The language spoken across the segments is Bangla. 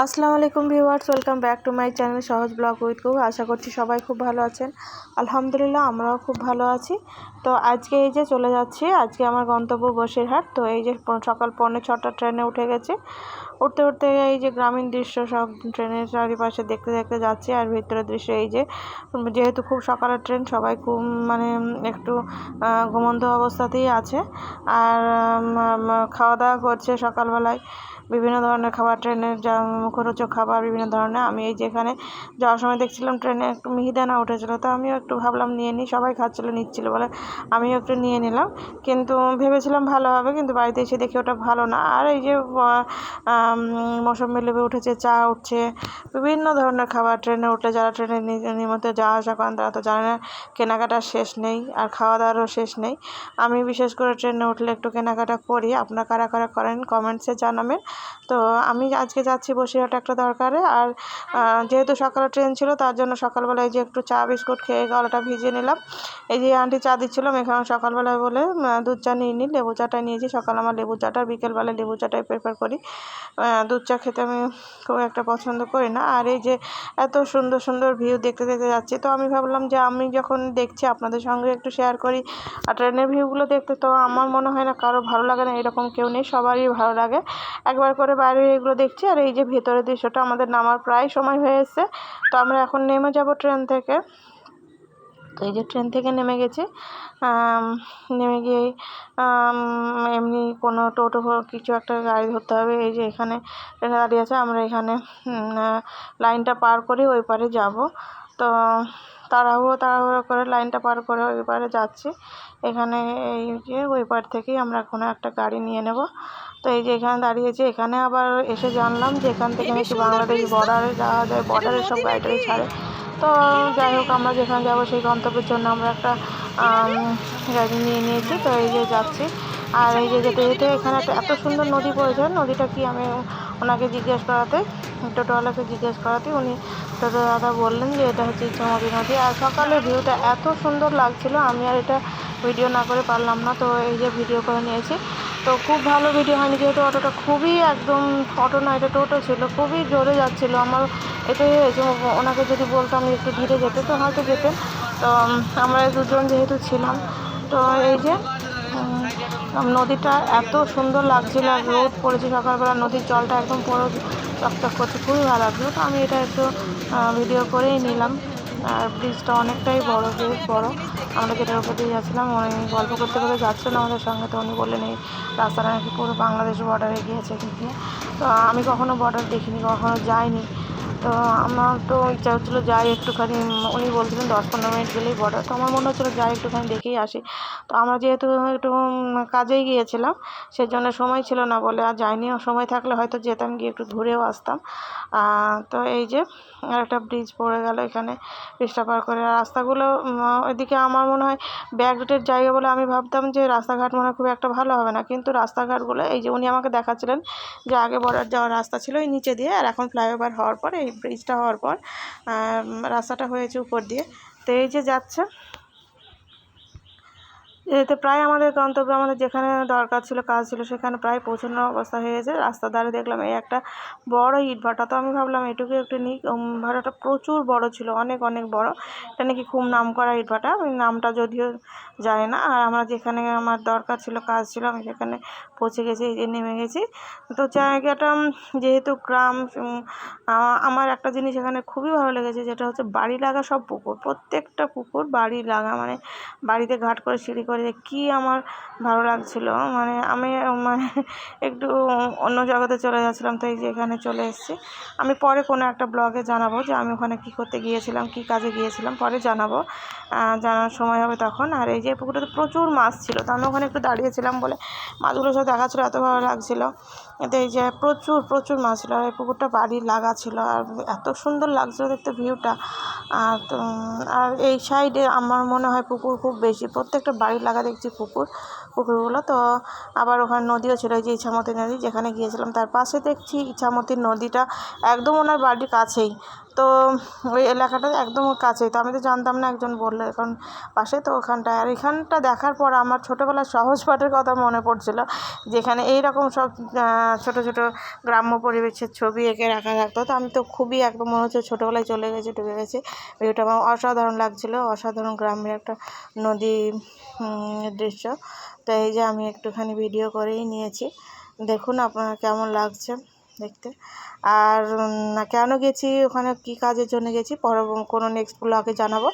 আসসালামু আলাইকুম viewers, welcome back to my channel সহজ ব্লগ উইথ কু আশা করছি সবাই খুব ভালো আছেন। আলহামদুলিল্লাহ, আমরাও খুব ভালো আছি। তো আজকে এই যে চলে যাচ্ছি, আজকে আমার গন্তব্য বসিরহাট। তো এই যে সকাল পৌনে ছটা ট্রেনে উঠে গেছে। উঠতে উঠতে এই যে গ্রামীণ দৃশ্য সব ট্রেনের চারিপাশে দেখতে দেখতে যাচ্ছি। আর ভিতরের দৃশ্য এই যে, যেহেতু খুব সকালের ট্রেন, সবাই খুব মানে একটু ঘুমন্ত অবস্থাতেই আছে। আর খাওয়া দাওয়া করছে সকালবেলায়। বিভিন্ন ধরনের খাবার ট্রেনের যা মুখরোচক খাবার, বিভিন্ন ধরনের। আমি এই যেখানে যাওয়ার সময় দেখছিলাম ট্রেনে একটু মিহিদানা উঠেছিলো, তো আমিও একটু ভাবলাম নিয়ে নিই, সবাই খাচ্ছিলো, নিচ্ছিলো বলে আমিও একটু নিয়ে নিলাম। কিন্তু ভেবেছিলাম ভালো হবে, কিন্তু বাড়িতে এসে দেখি ওটা ভালো না। আর এই যে মৌসুমি লেবু উঠেছে, চা উঠছে, বিভিন্ন ধরনের খাবার ট্রেনে উঠলে, যারা ট্রেনে নিয়মিত যাওয়া আসা করেন, তারা তো জানে না কেনাকাটার শেষ নেই আর খাওয়া দাওয়ারও শেষ নেই। আমি বিশেষ করে ট্রেনে উঠলে একটু কেনাকাটা করি। আপনার কারা কারা করেন, কমেন্টসে জানাবেন। তো আমি আজকে যাচ্ছি বসিরহাট একটা দরকারে আর যেহেতু সকালে ট্রেন ছিল তার জন্য সকালবেলায় যে একটু চা, বিস্কুট খেয়ে গলাটা ভিজিয়ে নিলাম। এই যে আন্টি চা দিচ্ছিলাম এখানে সকালবেলায় বলে দুধ চা নিয়ে নিই লেবু চাটা নিয়েছি। সকাল আমার লেবু চাটা বিকেলবেলায় লেবু চাটাই প্রেফার করি। দুধ চা খেতে আমি খুব একটা পছন্দ করি না। আর এই যে এত সুন্দর সুন্দর ভিউ দেখতে দেখতে যাচ্ছি, তো আমি ভাবলাম যে আমি যখন দেখছি আপনাদের সঙ্গে একটু শেয়ার করি, আর ট্রেনের ভিউগুলো দেখতে, তো আমার মনে হয় না কারও ভালো লাগে না, এরকম কেউ নেই, সবারই ভালো লাগে। একবার করে বাইরে এগুলো দেখছি। আর এই যে ভেতরের দৃশ্যটা আমাদের নামার প্রায় সময় হয়ে এসছে। তো আমরা এখন নেমে যাব ট্রেন থেকে। তো এই যে ট্রেন থেকে নেমে গেছি। নেমে গিয়ে এমনি কোনো টোটো কিছু একটা গাড়ি ধরতে হবে। এই যে এখানে ট্রেনে দাঁড়িয়ে আছে, আমরা এখানে লাইনটা পার করে ওই পারে যাব। তো তাড়াহুড়ো তাড়াহুড়ো করে লাইনটা পার করে ওই পারে যাচ্ছি। এখানে এই যে ওই পার থেকেই আমরা কোনো একটা গাড়ি নিয়ে নেব। তো এই যে এখানে দাঁড়িয়েছি, এখানে আবার এসে জানলাম যে এখান থেকে নাকি বাংলাদেশ বর্ডারে যাওয়া যায় বর্ডারে সব গাড়ি ছাড়ে। তো যাই হোক, আমরা যেখানে যাব সেই গন্তব্যের জন্য আমরা একটা গাড়ি নিয়ে নিয়েছি। তো এই যে যাচ্ছি। আর এই যে যেতে যেতে এখানে একটা এত সুন্দর নদী পড়েছে, নদীটা কি আমি ওনাকে জিজ্ঞেস করাতে টোটোওয়ালাকে জিজ্ঞেস করাতে উনি টোটো দাদা বললেন যে এটা হচ্ছে ইচ্ছামতি নদী। আর সকালের ভিউটা এত সুন্দর লাগছিল, আমি আর এটা ভিডিও না করে পারলাম না, তো এই যে ভিডিও করে নিয়েছি। তো খুব ভালো ভিডিও হয়নি, যেহেতু অটোটা খুবই একদম অটো না, এটা টোটো ছিল, খুবই জোরে যাচ্ছিল। আমার এটাই হয়েছে, ওনাকে যদি বলতাম একটু ধীরে যেতে, তো হয়তো যেতেন। তো আমরা দুজন যেহেতু ছিলাম, তো এই যে নদীটা এত সুন্দর লাগছিল, আর রোদ পড়েছে সকালবেলা, নদীর জলটা একদম পুরো চকচক করছে, খুবই ভালো লাগছিল। তো আমি এটা একটু ভিডিও করেই নিলাম। আর ব্রিজটা অনেকটাই বড়, বেশ বড়। আমরা যেটার উপর দিয়ে যাচ্ছিলাম, উনি গল্প করতে করতে যাচ্ছিলেন আমাদের সঙ্গে, তো উনি বললেন, এই রাস্তাটা নাকি পুরো বাংলাদেশ বর্ডারে গিয়েছে দিয়ে তো আমি কখনো বর্ডার দেখিনি, কখনো যাইনি। তো আমার তো ইচ্ছা হচ্ছিল যাই একটুখানি, উনি বলছিলেন দশ পনেরো মিনিট গেলেই বর্ডার তো আমার মনে হচ্ছিল যাই একটুখানি দেখেই আসি। তো আমরা যেহেতু একটু কাজেই গিয়েছিলাম সেই জন্য সময় ছিল না বলে আর যাইনি। সময় থাকলে হয়তো যেতাম, গিয়ে একটু ঘুরেও আসতাম। তো এই যে একটা ব্রিজ পড়ে গেল এখানে ব্রিজটা পার করে। রাস্তাগুলো ওইদিকে আমার মনে হয় ব্যাকডেটের জায়গা বলে আমি ভাবতাম যে রাস্তাঘাট মনে হয় খুব একটা ভালো হবে না। কিন্তু রাস্তাঘাটগুলো, এই যে উনি আমাকে দেখাচ্ছিলেন যে আগে বর্ডার যাওয়ার রাস্তা ছিল এই নিচে দিয়ে, আর এখন ফ্লাইওভার হওয়ার পর এই ব্রিজটা হওয়ার পর রাস্তাটা হয়েছে উপর দিয়ে। তো এই যে যাচ্ছে এতে প্রায় আমাদের গন্তব্য আমাদের যেখানে দরকার ছিল, কাজ ছিল, সেখানে প্রায় পৌঁছানোর অবস্থা হয়ে গেছে। রাস্তার ধারে দেখলাম এই একটা বড় ইট ভাটা। তো আমি ভাবলাম, এটুকু একটু নিই ভাটাটা প্রচুর বড় ছিল, অনেক অনেক বড়। এটা নাকি খুব নাম করা ইট ভাটা। নামটা যদিও জানি না। আর আমরা যেখানে আমার দরকার ছিল, কাজ ছিল, আমি সেখানে পৌঁছে গেছি, এই যে নেমে গেছি। তো জায়গাটা যেহেতু গ্রাম আমার একটা জিনিস এখানে খুবই ভালো লেগেছে, যেটা হচ্ছে বাড়ি লাগা সব পুকুর। প্রত্যেকটা পুকুর বাড়ি লাগা মানে বাড়িতে ঘাট করে সিঁড়ি করে কী আমার ভালো লাগছিল। মানে আমি মানে একটু অন্য জগতে চলে যাচ্ছিলাম তো এই যে এখানে চলে এসেছি। আমি পরে কোনো একটা ব্লগে জানাব যে আমি ওখানে কী করতে গিয়েছিলাম, কী কাজে গিয়েছিলাম, পরে জানাব। জানার সময় হবে তখন। আর এই যে পুকুরটাতে প্রচুর মাছ ছিল, তো আমি ওখানে একটু দাঁড়িয়েছিলাম বলে মাছগুলো সব দেখাচ্ছিলো, এত ভালো লাগছিল। এতে এই যে প্রচুর প্রচুর মাছ ছিল, আর এই পুকুরটা বাড়ির লাগা ছিল, আর এত সুন্দর লাগছিল দেখতে ভিউটা আর আর এই সাইডে আমার মনে হয় পুকুর খুব বেশি, প্রত্যেকটা বাড়ির লাগা দেখছি পুকুর, পুকুরগুলো। তো আবার ওখানে নদীও ছিল যে ইছামতি নদী, যেখানে গিয়েছিলাম, তার পাশে দেখছি ইছামতির নদীটা একদম ওনার বাড়ির কাছেই। তো ওই এলাকাটা একদম কাছেই। তো আমি তো জানতাম না একজন বলল এখন পাশে, তো ওখানটায়। আর এখানটা দেখার পর আমার ছোটোবেলার সহজ পাঠের কথা মনে পড়ছিল, যেখানে এইরকম সব ছোটো ছোটো গ্রাম্য পরিবেশের ছবি এঁকে রাখা থাকতো। তো আমি তো খুবই একদম মনে হচ্ছে ছোটোবেলায় চলে গেছে ঢুকে গেছে। ভিউটা আমার অসাধারণ লাগছিল, অসাধারণ গ্রামের একটা নদী দৃশ্য। তো এই যে আমি একটুখানি ভিডিও করেই নিয়েছি। দেখুন আপনার কেমন লাগছে। দেখতে। আর কেন গেছি? ওখানে কী কাজের জন্য গেছি? পরে কোনো নেক্সট ব্লগে জানাব।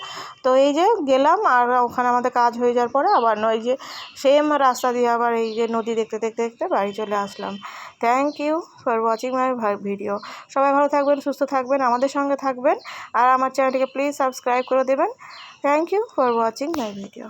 তো এই যে গেলাম, আর ওখানে আমাদের কাজ হয়ে যাওয়ার পরে আবার ওই যে সেম রাস্তা দিয়ে আবার এই যে নদী দেখতে দেখতে দেখতে বাড়ি চলে আসলাম। Thank you for watching my video সবাই ভালো থাকবেন, সুস্থ থাকবেন, আমাদের সঙ্গে থাকবেন। আর আমার চ্যানেলটিকে প্লিজ সাবস্ক্রাইব করে দেবেন। Thank you for watching my video